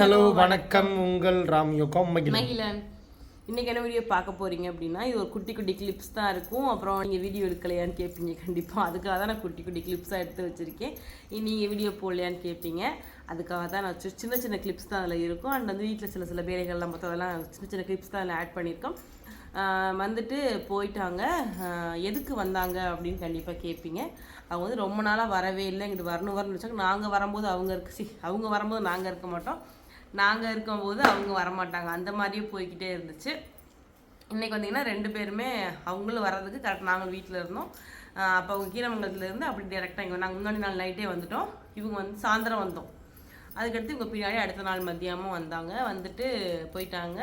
Hello வணக்கம். உங்கள் ராம் யோகம் மகிழன். இன்னைக்கு என்ன வீடியோ பார்க்க போறீங்க அப்படின்னா இது ஒரு குட்டி குட்டி கிளிப்ஸ் தான் இருக்கும். அப்புறம் நீங்கள் வீடியோ எடுக்கலையான்னு கேட்பீங்க கண்டிப்பாக அதுக்காக தான் நான் குட்டி குட்டி கிளிப்ஸாக எடுத்து வச்சிருக்கேன். நீங்கள் வீடியோ போடலையான்னு கேட்பீங்க அதுக்காக தான் நான் சின்ன சின்ன கிளிப்ஸ் தான் அதில் இருக்கும். அண்ட் வந்து வீட்டில் சில சில வேலைகள்லாம் மொத்தம் அதெல்லாம் சின்ன சின்ன கிளிப்ஸ் தான் அதில் ஆட் பண்ணியிருக்கோம். வந்துட்டு போயிட்டாங்க. எதுக்கு வந்தாங்க அப்படின்னு கண்டிப்பாக கேட்பீங்க அவங்க வந்து ரொம்ப நாளாக வரவே இல்லை. எங்கிட்ட வரணும் வரணும்னு வச்சாங்க. நாங்கள் வரும்போது அவங்க இருக்கு சி அவங்க வரும்போது நாங்கள் இருக்க மாட்டோம். நாங்கள் இருக்கும்போது அவங்க வரமாட்டாங்க. அந்த மாதிரியே போய்க்கிட்டே இருந்துச்சு. இன்றைக்கி வந்தீங்கன்னா ரெண்டு பேருமே அவங்களும் வர்றதுக்கு கரெக்ட் நாங்கள் வீட்டில் இருந்தோம். அப்போ அவங்க கீரமங்கலத்துலேருந்து அப்படி டேரெக்டாக இங்கே நாங்கள் முன்னாடி நாள் நைட்டே வந்துட்டோம். இவங்க வந்து சாயந்தரம் வந்தோம். அதுக்கடுத்து இவங்க பின்னாடி அடுத்த நாள் மதியமும் வந்தாங்க. வந்துட்டு போயிட்டாங்க.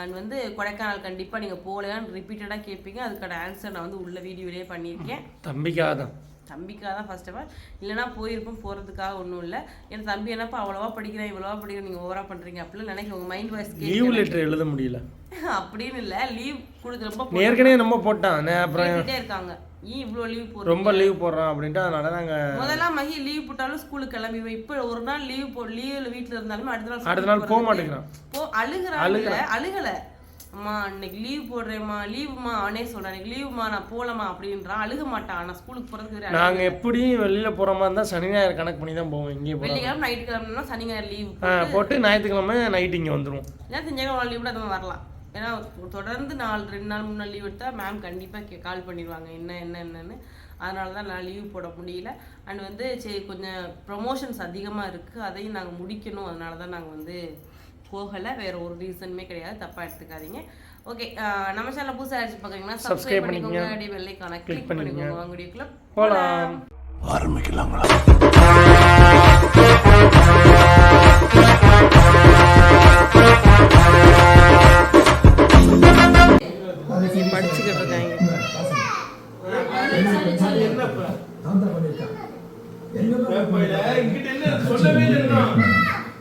அண்ட் வந்து கொடைக்கானல் கண்டிப்பாக நீங்கள் போகலையான்னு ரிப்பீட்டடாக கேட்பீங்க அதுக்கான ஆன்சர் நான் வந்து உள்ள வீடியோலேயே பண்ணியிருக்கேன். தம்பிக்காக தான். தம்பிக்காக தான் ஃபர்ஸ்ட் ஆஃப் ஆல் இல்லைனா போயிருப்போம் போகிறதுக்காக ஒன்றும் இல்லை. என் தம்பி என்னப்பா அவ்வளோவா படிக்கிறேன் இவ்வளோவா படிக்கிறேன் நீங்கள் ஓவரா பண்ணுறீங்க அப்படிலாம் நினைக்க உங்கள் மைண்ட் வாய்ஸ் லீவ் லெட்டர் எழுத முடியல. அப்படின்னு இல்லை லீவ் கொடுத்து ரொம்ப ஏற்கனவே நம்ம போட்டான் அப்புறம் இருக்காங்க. ஏன் இவ்வளோ லீவ் போடுறீங்க? ரொம்ப லீவ் போடுறான் அப்படின்ட்டு அதனால நாங்கள் முதல்ல மகி லீவ் போட்டாலும் ஸ்கூலுக்கு கிளம்பிடுவேன் இப்போ ஒரு நாள் லீவ் போ லீவ்ல வீட்டில் இருந்தாலுமே அடுத்த நாள் அடுத்த நாள் போக மாட்டேங்கிறான். போ அழுகுறாங்க அழுகல. அம்மா இன்னைக்கு லீவ் போடுறேம்மா லீவுமா அவனே சொல்றேன் இன்னைக்கு லீவுமா நான் போலமா அப்படின்றான் அழுக மாட்டான் நான் ஸ்கூலுக்கு போறதுக்கு நாங்கள் எப்படியும் வெளியில் போகிற மாதிரி இருந்தால் சனி ஞாயிறு கணக்கு பண்ணி தான் போவோம். போகிறோம் வெள்ளிக்கிழமை நைட்டு கிளம்புனா சனி ஞாயிறு லீவ் போட்டு ஞாயிற்றுக்கிழமை நைட் இங்கே வந்துடும் ஏன்னா திங்கக்கிழமை லீவ் கூட அது வரலாம். ஏன்னா தொடர்ந்து நாலு ரெண்டு நாள் மூணு நாள் லீவ் எடுத்தா மேம் கண்டிப்பாக கால் பண்ணிடுவாங்க. என்ன என்ன என்னன்னு. அதனால தான் நான் லீவ் போட முடியல. அண்ட் வந்து சரி கொஞ்சம் ப்ரொமோஷன்ஸ் அதிகமாக இருக்குது அதையும் நாங்கள் முடிக்கணும். அதனால தான் நாங்கள் வந்து போகலை வேற ஒரு ரீசனுமே கிடையாது. தப்பாக எடுத்துக்காதீங்க. ஓகே நம்ம சேனல் புதுசாக அடிச்சு பார்க்குறீங்கன்னா சப்ஸ்கிரைப் பண்ணிக்கோங்க அப்படியே வெள்ளைக்கான கிளிக் பண்ணிக்கோங்க வாங்க வீடியோக்குள்ள போகலாம் படிச்சுக்கிட்டு இருக்காங்க.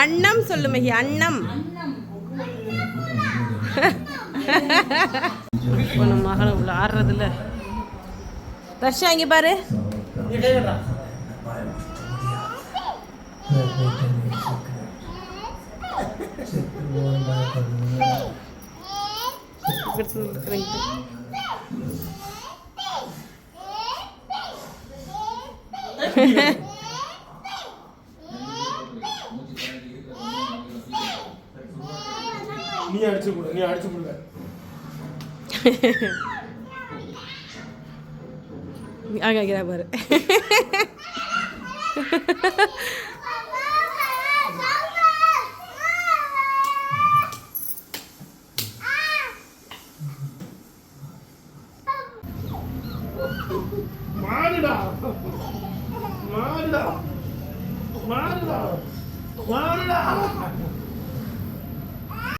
அண்ணம் சொல்லு மகி அண்ணம் இப்போ நம்ம மகளை உள்ள ஆடுறதுல. ரஷ்யா இங்கே பாரு. நீ அடிச்சு கொடு நீ அடிச்சு கொடுங்க. அங்கே வைக்கிறா பாரு. மாடுடா.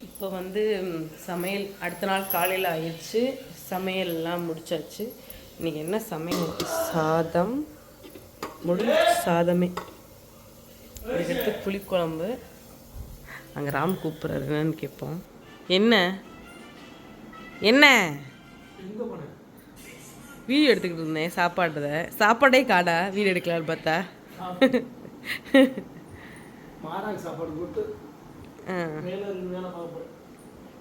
இப்போ வந்து சமையல் அடுத்த நாள் காலையில் ஆயிடுச்சு. சமையல் எல்லாம் முடிச்சாச்சு. இன்னைக்கு என்ன சமையல்? சாதம். முடிஞ்ச சாதமே. இதுக்கடுத்து புளிக்குழம்பு. அங்கே ராம் கூப்பிட்றாரு என்னன்னு கேட்போம். என்ன? என்ன? வீடியோ எடுத்துக்கிட்டு இருந்தேன் சாப்பாடுறத சாப்பாடே காடா வீடியோ எடுக்கலான்னு பார்த்தா. போகிறேன்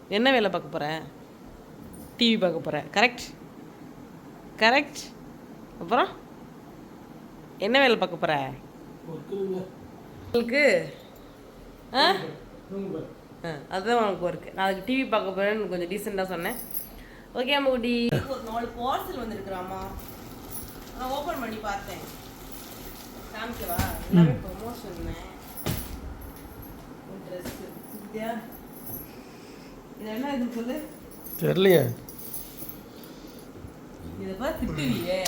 என்ன வேலை பார்க்க போகிற டிவி பார்க்க போகிற கரெக்ட் கரெக்ட் அப்புறம்? என்ன வேலை பார்க்க போகிற உங்களுக்கு? ஆ? ஆ அதுதான் உனக்கு ஒர்க்கு நான் அதுக்கு டிவி பார்க்க போகிறேன்னு கொஞ்சம் டீசெண்டாக சொன்னேன். ஓகே அம்மா குட்டி ஒரு நாலு பார்சல் வந்திருக்குறாமா நான் ஓப்பன் பண்ணி பார்த்தேன். காமிக்கவா? எல்லாமே ப்ரொமோஷன் ட்ரெஸ் இது என்ன இது சொல்லு? தெரியலையே.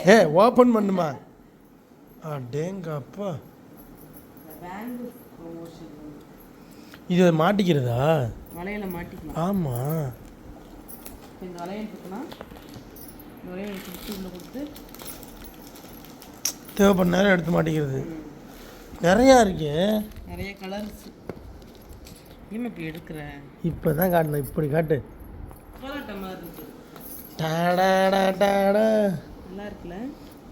ஏ ஓப்பன் பண்ணுமா? அடேங்க அப்பா பேங்க் ப்ரொமோஷன் இது மாட்டிக்கிறதா? வளையல மாட்டிக்கலாம் ஆமாம் இப்போ இந்த வளையல் இருக்குன்னா இந்த வளையல் கொடுத்து உள்ள கொடுத்து தேவைப்பட்ட நேரம் எடுத்து மாட்டிக்கிறது. நிறையா இருக்கே. நிறைய கலர்ஸ் ஏன் இப்படி எடுக்கிற? இப்போ தான் காட்டணும் இப்படி காட்டு. டாடா டாடா நல்லா இருக்குல்ல?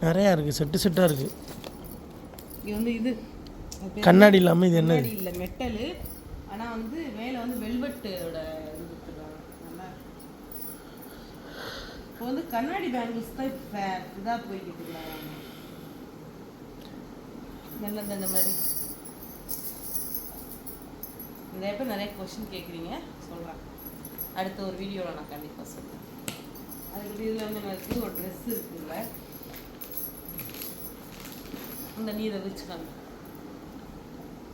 நிறையா இருக்குது செட்டு செட்டாக இருக்குது இது வந்து இது. கண்ணாடி இல்லாமல் இது என்ன? இல்லை மெட்டலு. ஆனால் வந்து மேலே வந்து வெல்வெட்டோட இது கொடுத்துருக்காங்க நல்லா இருக்கு. இப்போ வந்து கண்ணாடி பேங்கிள்ஸ் தான் இப்போ இதாக போய்கிட்டு இருக்காங்க நல்லது அந்த மாதிரி? நிறைய பேர் நிறைய கொஷின் கேட்குறீங்க சொல்கிறேன் அடுத்த ஒரு வீடியோவில் நான் கண்டிப்பாக சொல்கிறேன் அதுக்கு இதில் வந்து எனக்கு ஒரு ட்ரெஸ் இருக்குல்ல? இந்த நீ இதை விரிச்சு காமி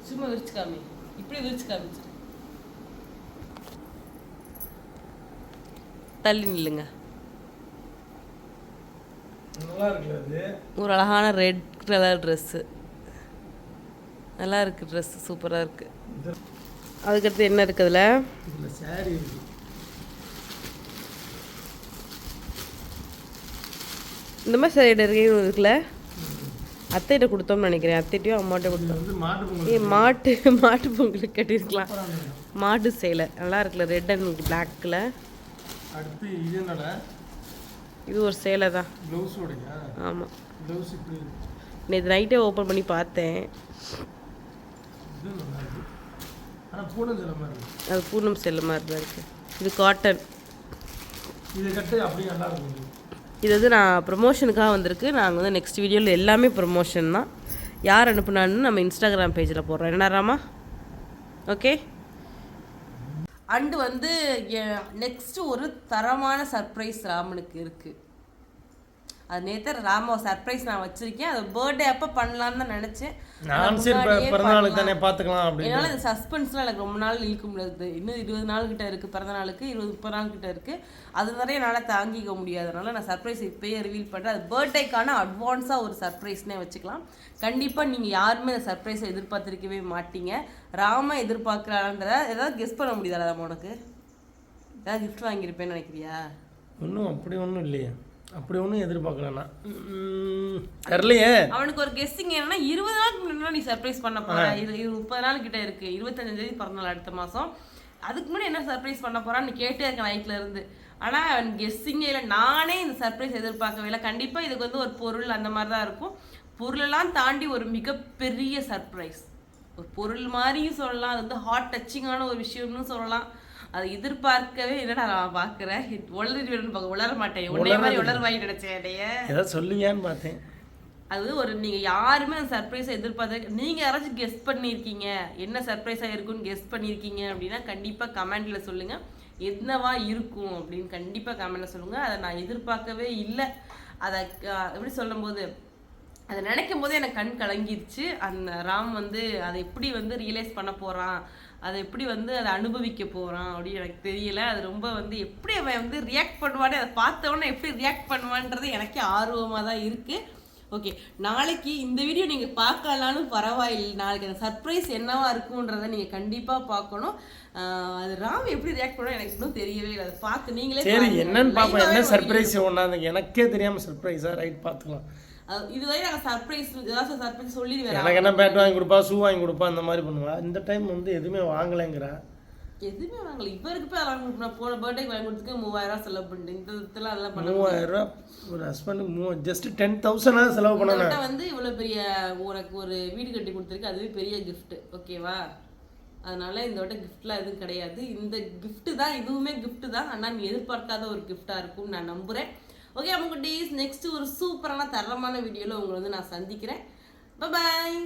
சும்மா விரிச்சு காமி இப்படி விரிச்சு காமிச்சிரு தள்ளி நில்லுங்க. ஒரு அழகான ரெட் கலர் ட்ரெஸ்ஸு நல்லா இருக்கு ட்ரெஸ் சூப்பராக இருக்கு இது. அதுக்கடுத்து என்ன சாரி இருக்குது இந்த மாதிரி சைடு இருக்கு இருக்குல்ல? அத்தைகிட்ட கொடுத்தோம்னு நினைக்கிறேன். அத்தைட்டையும் அம்மாட்ட கொடுத்தோம். ஏ மாட்டு மாட்டு பொங்கலுக்கு கட்டியிருக்கலாம். மாட்டு சேலை. நல்லா இருக்குல்ல ரெட் அண்ட் பிளாக்கில் அடுத்து இது என்னடா இது ஒரு சேலை தான். ஆமாம். நேற்று நைட்டே ஓப்பன் பண்ணி பார்த்தேன். அது பூனம் செல்ல மாதிரி தான் இருக்குது இது காட்டன். இது வந்து நான் ப்ரொமோஷனுக்காக வந்திருக்கு. நாங்கள் வந்து நெக்ஸ்ட் வீடியோவில் எல்லாமே ப்ரொமோஷன் தான். யார் அனுப்புனான்னு நம்ம இன்ஸ்டாகிராம் பேஜில் போடுறோம். என்ன ராமா? ஓகே அண்டு வந்து நெக்ஸ்ட்டு ஒரு தரமான சர்ப்ரைஸ் ராமனுக்கு இருக்குது அது நேற்று ராம சர்ப்ரைஸ் நான் வச்சிருக்கேன். அது பர்த்டே அப்போ பண்ணலான்னு தான் நினச்சேன். நான் சரி முன்னாடியே பிறந்த நாளுக்கு பண்ணலாம். தானே பார்த்துக்கலாம் என்னால் இந்த சஸ்பென்ஸ்லாம் எனக்கு ரொம்ப நாள் இழுக்க முடியாது. இன்னும் இருபது நாள் கிட்ட இருக்குது பிறந்த நாளுக்கு இருபது முப்பது நாள் கிட்ட இருக்குது அது நிறைய என்னால் தாங்கிக்க முடியாதனால நான் சர்ப்ரைஸ் இப்போயே ரிவீல் பண்ணுறேன் அது பர்த்டேக்கான அட்வான்ஸாக ஒரு சர்ப்ரைஸ்னே வச்சுக்கலாம். கண்டிப்பாக நீங்கள் யாருமே இந்த சர்ப்ரைஸை எதிர்பார்த்திருக்கவே மாட்டீங்க. ராம எதிர்பார்க்குறான்றத ஏதாவது கெஸ் பண்ண முடியுதா உனக்கு? ஏதாவது கிஃப்ட் வாங்கியிருப்பேன்னு நினைக்கிறியா? ஒன்றும் அப்படி ஒன்றும் இல்லையே. அப்படி ஒன்றும் எதிர்பார்க்கலண்ணா. தெரிலையே. அவனுக்கு ஒரு கெஸ்ஸிங் என்னன்னா இருபது நாளுக்கு முன்னாடி நீ சர்ப்ரைஸ் பண்ண போற. இது முப்பது நாள் கிட்ட இருக்கு. இருபத்தஞ்சாம் தேதி பிறந்த நாள் அடுத்த மாசம். அதுக்கு முன்னாடி என்ன சர்ப்ரைஸ் பண்ண போறான்னு கேட்டே இருக்கேன் நைட்ல இருந்து. ஆனா அவன் கெஸ்ஸிங்கே இல்லை. நானே இந்த சர்ப்ரைஸ் எதிர்பார்க்கவே இல்லை. கண்டிப்பா இதுக்கு வந்து ஒரு பொருள் அந்த மாதிரி தான் இருக்கும். பொருளெல்லாம் தாண்டி ஒரு மிகப்பெரிய சர்ப்ரைஸ் ஒரு பொருள் மாதிரியும் சொல்லலாம். அது வந்து ஹார்ட் டச்சிங்கான ஒரு விஷயம்னு சொல்லலாம். அதை எதிர்பார்க்கவே என்னடா நான் பார்க்குறேன். உளறி பார்க்க உளர மாட்டேன். உன்னைய மாதிரி உளர்வாய் நினைச்சேன் இடைய ஏதாவது சொல்லுவியான்னு பார்த்தேன். அது ஒரு நீங்கள் யாருமே அந்த சர்ப்ரைஸை எதிர்பார்த்து நீங்கள் யாராச்சும் கெஸ் பண்ணியிருக்கீங்க. என்ன சர்ப்ரைஸாக இருக்கும்னு கெஸ் பண்ணியிருக்கீங்க அப்படின்னா கண்டிப்பாக கமெண்ட்டில் சொல்லுங்கள் என்னவா இருக்கும் அப்படின்னு கண்டிப்பாக கமெண்ட்டில் சொல்லுங்கள் அதை நான் எதிர்பார்க்கவே இல்லை. அதை எப்படி சொல்லும்போது அதை நினைக்கும் போதே எனக்கு கண் கலங்கிருச்சு. அந்த ராம் வந்து அதை எப்படி வந்து ரியலைஸ் பண்ண போகிறான் அதை எப்படி வந்து அதை அனுபவிக்க போகிறான் அப்படின்னு எனக்கு தெரியல. அது ரொம்ப வந்து எப்படி அவன் வந்து ரியாக்ட் பண்ணுவானே அதை பார்த்தவொடனே எப்படி ரியாக்ட் பண்ணுவான்றது எனக்கே ஆர்வமாக தான் இருக்குது ஓகே நாளைக்கு இந்த வீடியோ நீங்கள் பார்க்கலனாலும் பரவாயில்லை. நாளைக்கு அந்த சர்ப்ரைஸ் என்னவா இருக்குன்றதை நீங்கள் கண்டிப்பாக பார்க்கணும். அது ராம் எப்படி ரியாக்ட் பண்ணணும் எனக்கு இன்னும் தெரியவே இல்லை. அதை பார்த்து நீங்களே சரி. என்னன்னு பார்ப்போம். என்ன சர்ப்ரைஸ் ஒன்றாந்து எனக்கே தெரியாமல் சர்ப்ரைஸாக ரைட் பார்த்துக்கலாம். இதுவரை நாங்கள் சர்ப்ரைஸ் ஏதாச்சும் சர்ப்ரைஸ் சொல்லிடுவேன் எனக்கு என்ன பேட் வாங்கி கொடுப்பா ஷூ வாங்கி கொடுப்பா அந்த மாதிரி பண்ணுவா. இந்த டைம் வந்து எதுவுமே வாங்கலைங்கிறா. எதுவுமே வாங்கல. இவருக்கு போய் வாங்கி போன பர்த்டேக்கு வாங்கி கொடுத்துக்கு மூவாயிரம் ரூபாய் செலவு பண்ணிட்டு இந்த இதெல்லாம் அதெல்லாம் பண்ண மூவாயிரம் ரூபா ஒரு ஹஸ்பண்டுக்கு மூ ஜஸ்ட் டென் தௌசண்டாக செலவு பண்ணணும். வந்து இவ்வளோ பெரிய உனக்கு ஒரு வீடு கட்டி கொடுத்துருக்கு அதுவே பெரிய gift ஓகேவா அதனால இந்த வட்ட கிஃப்ட்லாம் எதுவும் கிடையாது. இந்த gift தான் இதுவுமே gift தான். ஆனால் நீ எதிர்பார்க்காத ஒரு கிஃப்டாக இருக்கும்னு நான் நம்புகிறேன் ஓகே அவங்க டேஸ் நெக்ஸ்ட் ஒரு சூப்பரான தரமான வீடியோவில் உங்களை வந்து நான் சந்திக்கிறேன். பாய்